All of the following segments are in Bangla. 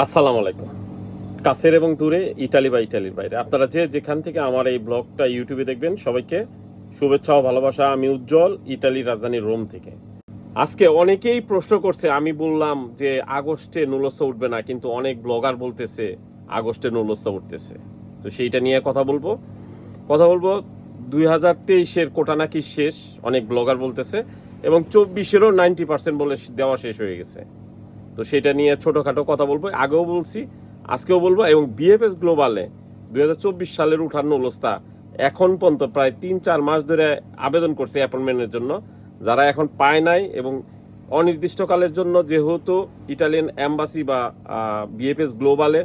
আসসালামু আলাইকুম। কাছের এবং দূরে, ইটালি বা ইটালির বাইরে। আপনারা যে যেখান থেকে আমার এই ব্লগটা ইউটিউবে দেখবেন, সবাইকে শুভেচ্ছা ও ভালোবাসা। আমি উজ্জ্বল, ইটালির রাজধানী রোম থেকে। আজকে অনেকেই প্রশ্ন করছে, আমি বললাম যে, আগস্টে নুলস্থ উঠবে না। কিন্তু অনেক ব্লগার বলতেছে, আগস্টে নুলস্থ উঠতেছে। তো সেইটা নিয়ে কথা বলব। কথা বলব, দুই হাজার তেইশের কোটা নাকি শেষ, অনেক ব্লগার বলতেছে, এবং চব্বিশেরও নাইনটি পার্সেন্ট বলে দেওয়া শেষ হয়ে গেছে। তো সেটা নিয়ে ছোটখাটো কথা বলব। আগেও বলছি, আজকেও বলব, এবং বিএফএস গ্লোবালে দু হাজার চব্বিশ সালের উঠার নলস্তা এখন পর্যন্ত প্রায় তিন চার মাস ধরে আবেদন করছে অ্যাপয়েন্টমেন্টের জন্য। যারা এখন পায় নাই এবং অনির্দিষ্টকালের জন্য যেহেতু ইটালিয়ান এম্বাসি বা বিএফএস গ্লোবালে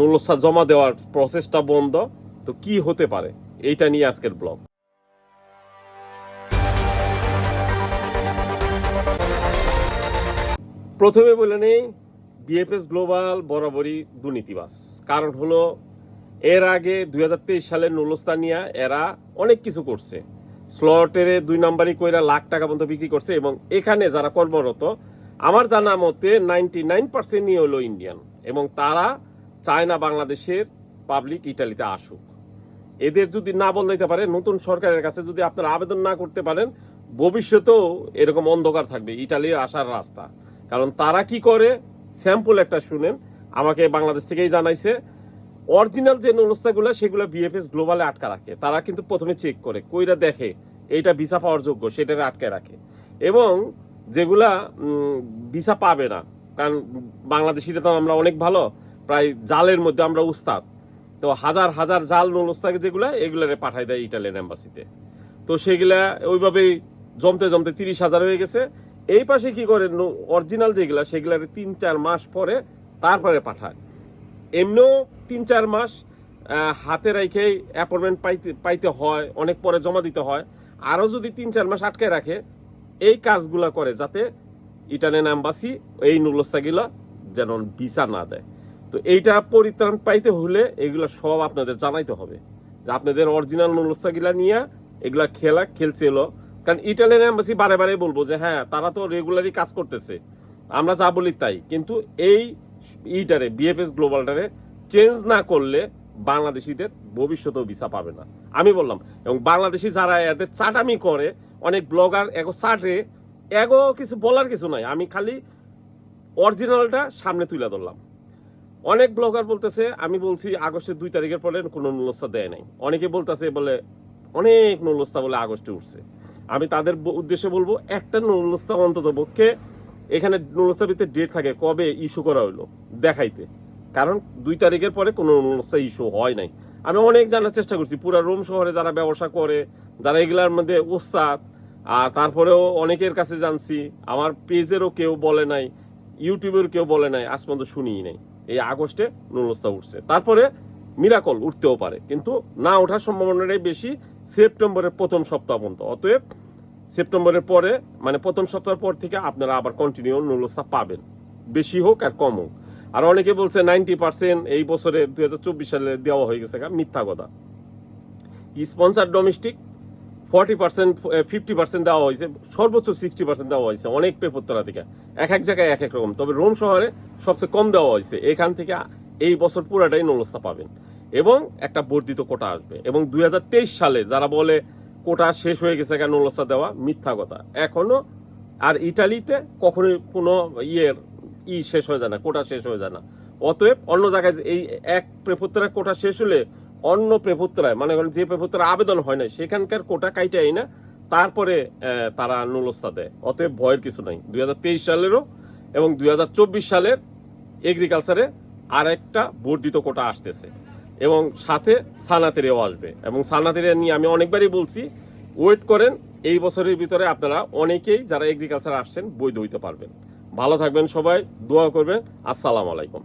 নলস্তা জমা দেওয়ার প্রসেসটা বন্ধ, তো কি হতে পারে? এইটা নিয়ে আজকের ব্লগ। প্রথমে বলে নেই বিএফএস গ্লোবাল বরাবরই দুর্নীতিবাস কারণ হলো, এর আগে দুই হাজার তেইশ সালের নুলস্তানিয়া এরা অনেক কিছু করছে। স্লটের দুই নাম্বারই কইরা লাখ টাকা পর্যন্ত বিক্রি করছে এবং এখানে যারা কর্মরত, আমার জানা মতে নাইনটি নাইন পার্সেন্টই হলো ইন্ডিয়ান এবং তারা চায় না বাংলাদেশের পাবলিক ইটালিতে আসুক। এদের যদি না বদলাইতে পারে, নতুন সরকারের কাছে যদি আপনারা আবেদন না করতে পারেন, ভবিষ্যতেও এরকম অন্ধকার থাকবে, ইটালির আসার রাস্তা। কারণ তারা কি করে? স্যাম্পল একটা শুনেন। আমাকে বাংলাদেশ থেকেই জানাইছে। অরিজিনাল যে নলস্তাগুলো সেগুলো বিএফএস গ্লোবালে আটকা রাখে। তারা কিন্তু প্রথমে চেক করে, কইরা দেখে এইটা ভিসা পাওয়ার যোগ্য সেটা আটকে রাখে। এবং যেগুলা ভিসা পাবে না, কারণ বাংলাদেশিরা তো আমরা অনেক ভালো, প্রায় জালের মধ্যে আমরা উস্তাদ। তো হাজার হাজার জাল নলস্তাকে যেগুলা, এগুলারে পাঠাই দেয় ইটালিয়ান এম্বাসিতে তো সেগুলা ওইভাবেই জমতে জমতে তিরিশ হাজার হয়ে গেছে। এই পাশে কি করে অরিজিনাল যেগুলা, সেগুলার তিন, চার মাস পরে তারপরে পাঠায় এমনিও তিন, চার মাস হাতে রেখেই অ্যাপয়েন্টমেন্ট পাইতে পাইতে হয়, অনেক পরে জমা দিতে হয়। আরও যদি তিন, চার মাস আটকে রাখে, এই কাজগুলা করে যাতে ইটালিয়ান অ্যাম্বাসি এই নুলস্তাগুলা যেন ভিসা না দেয়। তো এইটা পরিত্রাণ পাইতে হলে এগুলা সব আপনাদের জানাইতে হবে। যে আপনাদের অরিজিনাল নুলস্তাগুলা নিয়ে এগুলা খেলা খেলছে এলো কারণ ইটালিয়ান এম্বাসি বারে বারে বলব যে হ্যাঁ তারা তো রেগুলারই কাজ করতেছে। আমরা যা বলি তাই। কিন্তু এই ইটারে বিএফএস গ্লোবালটারে চেঞ্জ না করলে বাংলাদেশিদের ভবিষ্যতেও ভিসা পাবে না। আমি বললাম, এবং বাংলাদেশি যারা এদের চাটামি করে, অনেক ব্লগার এগো চাটে, এগো কিছু বলার কিছু নাই। আমি খালি অরিজিনালটা সামনে তুলে ধরলাম। অনেক ব্লগার বলতেছে, আমি বলছি, আগস্টের দুই তারিখের পরে কোনো নুলস্তা দেয় নাই। অনেকে বলতেছে, বলে, অনেক নুলস্তা বলে আগস্টে উঠছে। আমি তাদের উদ্দেশ্যে বলব, একটা নুলস্তা অন্তত পক্ষে এখানে নুলস্তার ভিতরে ডেট থাকে কবে ইস্যু করা হইল, দেখাইতে। কারণ দুই তারিখের পরে কোনো নুলস্তা ইস্যু হয় নাই। আমি অনেক জানার চেষ্টা করছি, পুরো রোম শহরে যারা ব্যবসা করে, যারা এগুলার মধ্যে ওস্তাদ আর তারপরেও অনেকের কাছে জানছি, আমার পেজেরও কেউ বলে নাই ইউটিউবের কেউ বলে নাই, আজ পর্যন্ত শুনিই নাই। এই আগস্টে নুলস্তা উঠছে। তারপরে মিরাকল উঠতেও পারে, কিন্তু না ওঠার সম্ভাবনাটাই বেশি। সেপ্টেম্বরের প্রথম সপ্তাহ পর্যন্ত। অতএব, সেপ্টেম্বরের পরে মানে প্রথম সপ্তাহ পর থেকে আপনারা আবার কন্টিনিউ নুলস্তা পাবেন। বেশি হোক আর কম হোক। আর অনেকে বলছে নাইনটি পার্সেন্ট এই বছরে দুই সালে দেওয়া হয়ে গেছে মিথ্যা কথা। Sponsor domestic, forty percent fifty percent দেওয়া হয়েছে, সর্বোচ্চ সিক্সটি পার্সেন্ট দেওয়া হয়েছে অনেক পেপরতলা থেকে। এক এক জায়গায় এক এক রকম। তবে রোম শহরে সবচেয়ে কম দেওয়া হয়েছে। এখান থেকে এই বছর পুরাটাই নলস্তা পাবেন। এবং একটা বর্ধিত কোটা আসবে। এবং দুই হাজার তেইশ সালে যারা বলে কোটা শেষ হয়ে গেছে কেন নলস্তা দেওয়া, মিথ্যা কথা। এখনও আর ইটালিতে কখনোই কোনো ইয়ের ই শেষ হয়ে যায় না, কোটা শেষ হয়ে যায় না। অতএব অন্য জায়গায় এই এক প্রেপত্তরার কোটা শেষ হলে অন্য প্রেপত্তরায় মানে যে প্রেপত্তরা আবেদন হয় না সেখানকার কোটা কাইটাই না, তারপরে তারা নুলস্তা দেয়। অতএব ভয়ের কিছু নাই। দুই হাজার তেইশ সালেরও এবং দুই হাজার চব্বিশ সালের এগ্রিকালচারে আরেকটা বর্ধিত কোটা আসতেছে। এবং সাথে সানাতেরিয়াও আসবে। এবং সানাতেরিয়া নিয়ে আমি অনেকবারই বলছি ওয়েট করেন, এই বছরের ভিতরে আপনারা অনেকেই যারা এগ্রিকালচার আসছেন বৈধ হইতে পারবেন। ভালো থাকবেন সবাই, দোয়া করবেন। আসসালামু আলাইকুম।